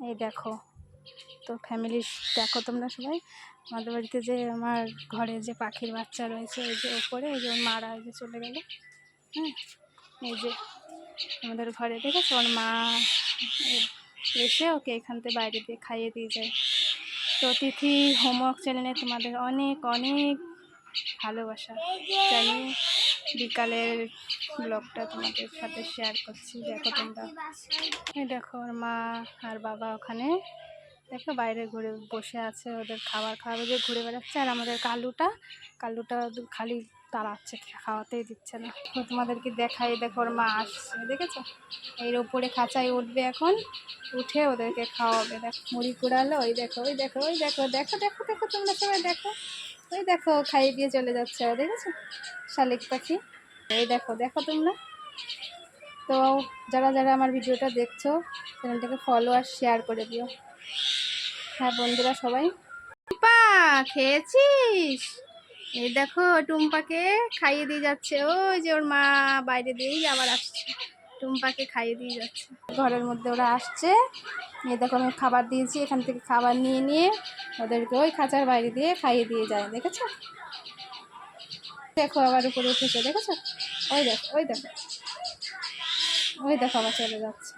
এই দেখো, তো ফ্যামিলি দেখো তোমরা সবাই। আমাদের বাড়িতে যে আমার ঘরে যে পাখির বাচ্চা রয়েছে, এই যে ওপরে, এই যে ওর মারা এই যে চলে গেল হ্যাঁ? এই যে আমাদের ঘরে, দেখেছ? ওর মা এসে ওকে এখান থেকে বাইরে দিয়ে খাইয়ে দিয়ে যায়। তো অতিথি হোমওয়ার্ক চ্যানেলে তোমাদের অনেক অনেক ভালোবাসা জানি বিকালের ব্লগটা তোমাদের সাথে শেয়ার করছি। দেখো তোমরা। এই দেখো ওর মা আর বাবা ওখানে। দেখো বাইরে ঘুরে বসে আছে, ওদের খাবার খাওয়াবে যে ঘুরে বেড়াচ্ছে। আর আমাদের কালুটা কালুটা খালি তাড়াচ্ছে খাওয়াতেই দিচ্ছে না। তো তোমাদেরকে দেখাই, দেখো ওর মা আসছে, দেখেছ? এর ওপরে খাঁচায় উঠবে এখন, উঠে ওদেরকে খাওয়াবে। দেখো, মুড়ি কুড়ালো, ওই দেখো ওই দেখো ওই দেখো দেখো দেখো দেখো, তোমরা সবাই দেখো। ওই দেখো খাইয়ে দিয়ে চলে যাচ্ছে, দেখেছ? শালিক পাখি। এই দেখো দেখো তোমরা? তো যারা যারা আমার ভিডিওটা দেখছ, চ্যানেলটাকে ফলো আর শেয়ার করে দিও। হ্যাঁ বন্ধুরা সবাই। টুম্পা, খেয়েছিস? এই দেখো, টুম্পাকে খাইয়ে দিয়ে যাচ্ছে। ওই যে ওর মা বাইরে দিয়েই আবার আসছে। টুম্পাকে খাইয়ে দিয়ে যাচ্ছে। ঘরের মধ্যে ওরা আসছে। এই দেখো, আমি খাবার দিয়েছি। এখান থেকে খাবার নিয়ে নিয়ে ওদেরকে ওই খাঁচার বাইরে দিয়ে খাইয়ে দিয়ে যায়। দেখেছ? দেখো আবার উপরে উঠেছে দেখেছ? ওই দেখো ওই দেখো। ওই দেখো আবার চলে যাচ্ছে।